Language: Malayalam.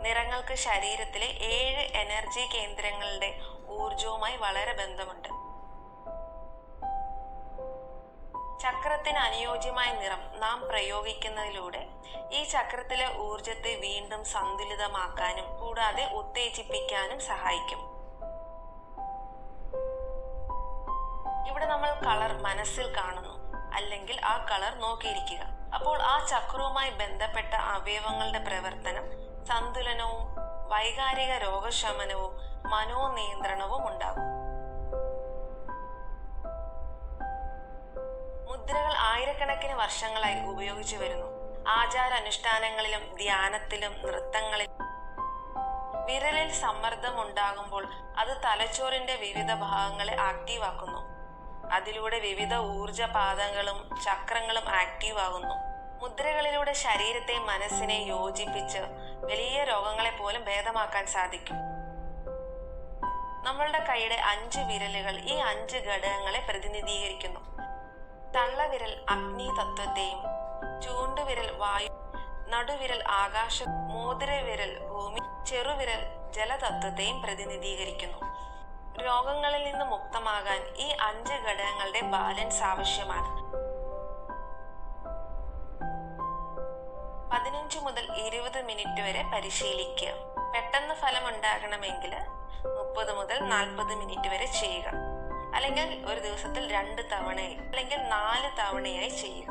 നിറങ്ങൾക്ക് ശരീരത്തിലെ ഏഴ് എനർജി കേന്ദ്രങ്ങളുടെ ഊർജവുമായി വളരെ ബന്ധമുണ്ട്. ചക്രത്തിന് അനുയോജ്യമായ നിറം നാം പ്രയോഗിക്കുന്നതിലൂടെ ഈ ചക്രത്തിലെ ഊർജത്തെ വീണ്ടും സന്തുലിതമാക്കാനും കൂടാതെ ഉത്തേജിപ്പിക്കാനും സഹായിക്കും. ഇവിടെ നമ്മൾ കളർ മനസ്സിൽ കാണുന്നു അല്ലെങ്കിൽ ആ കളർ നോക്കിയിരിക്കുക. അപ്പോൾ ആ ചക്രവുമായി ബന്ധപ്പെട്ട അവയവങ്ങളുടെ പ്രവർത്തനം സന്തുലനവും വൈകാരിക രോഗശമനവും മനോനിയന്ത്രണവും ഉണ്ടാകും. മുദ്രകൾ ആയിരക്കണക്കിന് വർഷങ്ങളായി ഉപയോഗിച്ചു വരുന്നു. ആചാരാനുഷ്ഠാനങ്ങളിലും ധ്യാനത്തിലും നൃത്തങ്ങളിലും വിരലിൽ സമ്മർദ്ദം ഉണ്ടാകുമ്പോൾ അത് തലച്ചോറിന്റെ വിവിധ ഭാഗങ്ങളെ ആക്റ്റീവ് ആക്കുന്നു അതിലൂടെ വിവിധ ഊർജ പാതകളും ചക്രങ്ങളും ആക്റ്റീവ് ആകുന്നു മുദ്രകളിലൂടെ ശരീരത്തെ മനസ്സിനെ യോജിപ്പിച്ച് വലിയ രോഗങ്ങളെ പോലും ഭേദമാക്കാൻ സാധിക്കും. നമ്മളുടെ കൈയുടെ അഞ്ച് വിരലുകൾ ഈ അഞ്ച് ഘടകങ്ങളെ പ്രതിനിധീകരിക്കുന്നു. തള്ളവിരൽ അഗ്നി തത്വത്തെയും ചൂണ്ടുവിരൽ വായു നടുവിരൽ ആകാശ മോതിരവിരൽ ഭൂമി ചെറുവിരൽ ജലതത്വത്തെയും പ്രതിനിധീകരിക്കുന്നു. രോഗങ്ങളിൽ നിന്ന് മുക്തമാകാൻ ഈ അഞ്ച് ഘടകങ്ങളുടെ ബാലൻസ് ആവശ്യമാണ്. പതിനഞ്ച് മുതൽ ഇരുപത് മിനിറ്റ് വരെ പരിശീലിക്കുക. പെട്ടെന്ന് ഫലം ഉണ്ടാകണമെങ്കിൽ മുപ്പത് മുതൽ നാൽപ്പത് മിനിറ്റ് വരെ ചെയ്യുക. അല്ലെങ്കിൽ ഒരു ദിവസത്തിൽ രണ്ട് തവണയായി അല്ലെങ്കിൽ നാല് തവണയായി ചെയ്യുക.